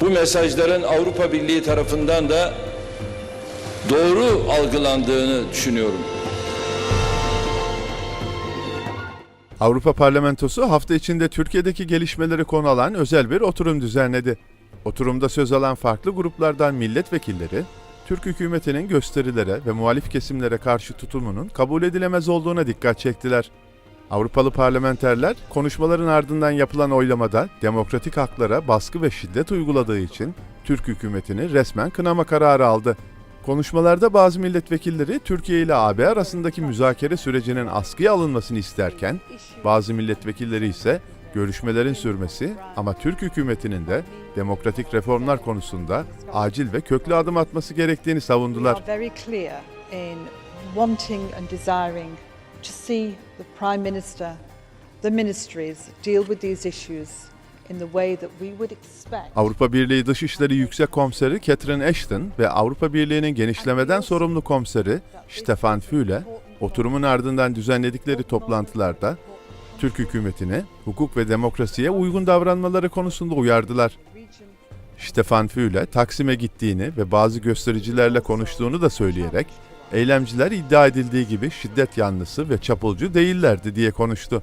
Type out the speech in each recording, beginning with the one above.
bu mesajların Avrupa Birliği tarafından da doğru algılandığını düşünüyorum. Avrupa Parlamentosu hafta içinde Türkiye'deki gelişmeleri konu alan özel bir oturum düzenledi. Oturumda söz alan farklı gruplardan milletvekilleri, Türk hükümetinin gösterilere ve muhalif kesimlere karşı tutumunun kabul edilemez olduğuna dikkat çektiler. Avrupalı parlamenterler konuşmaların ardından yapılan oylamada demokratik haklara baskı ve şiddet uyguladığı için Türk hükümetini resmen kınama kararı aldı. Konuşmalarda bazı milletvekilleri Türkiye ile AB arasındaki müzakere sürecinin askıya alınmasını isterken, bazı milletvekilleri ise görüşmelerin sürmesi ama Türk hükümetinin de demokratik reformlar konusunda acil ve köklü adım atması gerektiğini savundular. To see the Prime Minister, the ministries deal with these issues. Avrupa Birliği Dışişleri Yüksek Komiseri Catherine Ashton ve Avrupa Birliği'nin genişlemeden sorumlu komiseri Stefan Füle, oturumun ardından düzenledikleri toplantılarda Türk hükümetine hukuk ve demokrasiye uygun davranmaları konusunda uyardılar. Stefan Füle, Taksim'e gittiğini ve bazı göstericilerle konuştuğunu da söyleyerek, eylemciler iddia edildiği gibi şiddet yanlısı ve çapulcu değillerdi diye konuştu.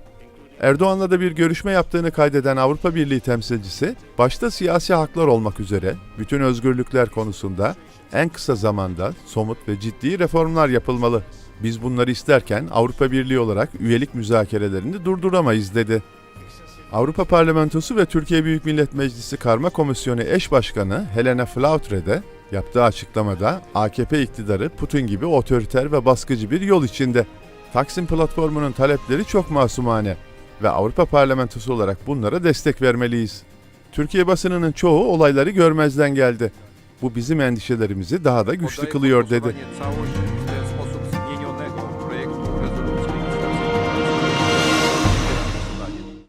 Erdoğan'la da bir görüşme yaptığını kaydeden Avrupa Birliği temsilcisi, başta siyasi haklar olmak üzere bütün özgürlükler konusunda en kısa zamanda somut ve ciddi reformlar yapılmalı. Biz bunları isterken Avrupa Birliği olarak üyelik müzakerelerini durduramayız dedi. Avrupa Parlamentosu ve Türkiye Büyük Millet Meclisi Karma Komisyonu eş başkanı Helena Flautre de yaptığı açıklamada AKP iktidarı Putin gibi otoriter ve baskıcı bir yol içinde. Taksim platformunun talepleri çok masumane ve Avrupa Parlamentosu olarak bunlara destek vermeliyiz. Türkiye basınının çoğu olayları görmezden geldi. Bu bizim endişelerimizi daha da güçlü kılıyor dedi.